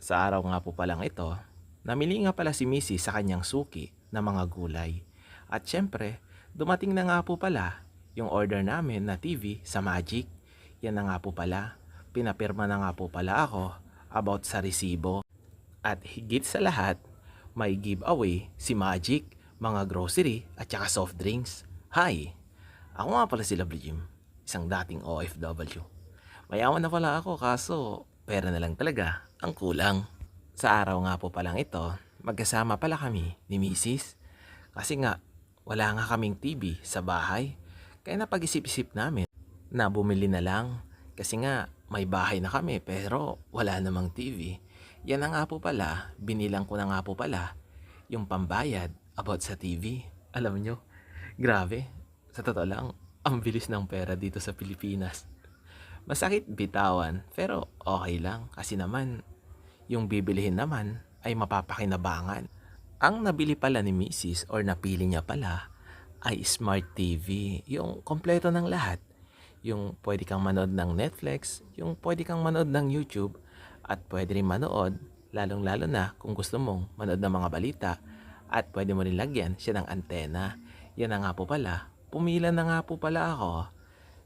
Sa araw nga po palang ito, namili nga pala si Missy sa kanyang suki na mga gulay. At syempre, dumating na nga po pala yung order namin na TV sa Magic. Yan na nga po pala. Pinapirma na nga po pala ako about sa resibo. At higit sa lahat, may giveaway si Magic, mga grocery at saka soft drinks. Hi! Ako nga pala si Lovely Jim, isang dating OFW. Mayaman na pala ako kaso pera na lang talaga ang kulang. Sa araw nga po palang ito, magkasama pala kami ni Mrs. Kasi nga, wala nga kaming TV sa bahay. Kaya napag-isip-isip namin na bumili na lang. Kasi nga, may bahay na kami pero wala namang TV. Yan na nga po pala, binilang ko na nga po pala yung pambayad about sa TV. Alam nyo, grabe, sa totoo lang, ang bilis ng pera dito sa Pilipinas. Masakit bitawan, pero okay lang kasi naman, yung bibilihin naman ay mapapakinabangan. Ang nabili pala ni Mrs. or napili niya pala ay Smart TV, yung kompleto ng lahat. Yung pwede kang manood ng Netflix, yung pwede kang manood ng YouTube, at pwede rin manood, lalong-lalo na kung gusto mong manood ng mga balita, at pwede mo rin lagyan siya ng antena. Yan na nga po pala, pumila na nga po pala ako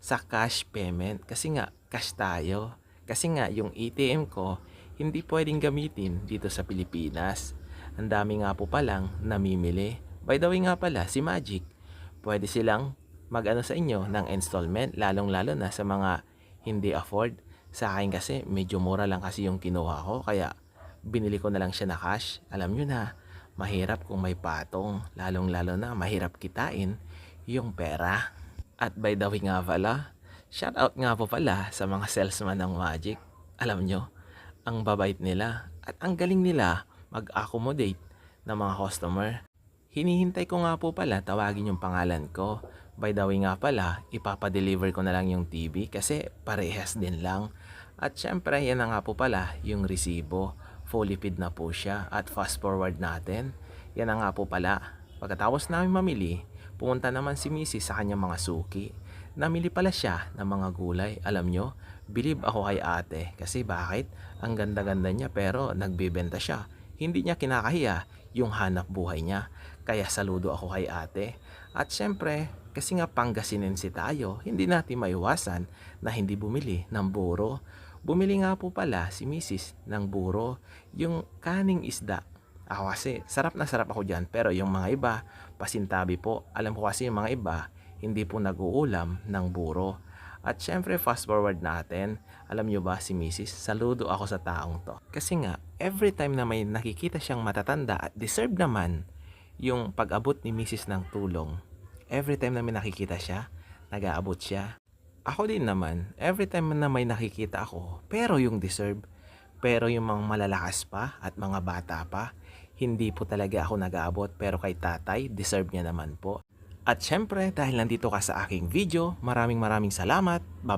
sa cash payment kasi nga cash tayo. Kasi nga yung ATM ko hindi pwedeng gamitin dito sa Pilipinas. Ang dami nga po palang namimili. By the way nga pala, si Magic, pwede silang mag-ano sa inyo ng installment, lalong-lalo na sa mga hindi afford. Sa akin kasi, medyo mura lang kasi yung kinuha ko, kaya binili ko na lang siya na cash. Alam nyo na, mahirap kung may patong, lalong-lalo na mahirap kitain yung pera. At by the way nga pala, shout out nga po pala sa mga salesman ng Magic. Alam nyo, ang babait nila at ang galing nila mag-accommodate ng mga customer. Hinihintay ko nga po pala tawagin yung pangalan ko. By the way nga pala, ipapadeliver ko na lang yung TV kasi parehas din lang. At syempre, yan na nga po pala yung resibo. Fully paid na po siya at fast forward natin. Yan na nga po pala. Pagkatapos namin mamili, pumunta naman si Mrs. sa kanyang mga suki. Namili pala siya ng mga gulay. Alam nyo, believe ako kay ate. Kasi bakit? Ang ganda-ganda niya pero nagbebenta siya. Hindi niya kinakahiya yung hanap buhay niya. Kaya saludo ako kay ate. At syempre, kasi nga Pangasinense tayo, hindi natin maiwasan na hindi bumili ng buro. Bumili nga po pala si Mrs. ng buro, yung kaning isda. Ako kasi, sarap na sarap ako dyan. Pero yung mga iba, pasintabi po. Alam ko kasi yung mga iba, hindi po nag-uulam ng buro. At syempre, fast forward natin. Alam nyo ba si Mrs. Saludo ako sa taong to. Kasi nga, every time na may nakikita siyang matatanda at deserve naman yung pag-abot ni Mrs. ng tulong. Every time na may nakikita siya, nag-aabot siya. Ako din naman, every time na may nakikita ako, pero yung deserve, pero yung mga malalakas pa at mga bata pa, hindi po talaga ako nag-aabot pero kay tatay, deserve niya naman po. At syempre, dahil nandito ka sa aking video, maraming maraming salamat. Bye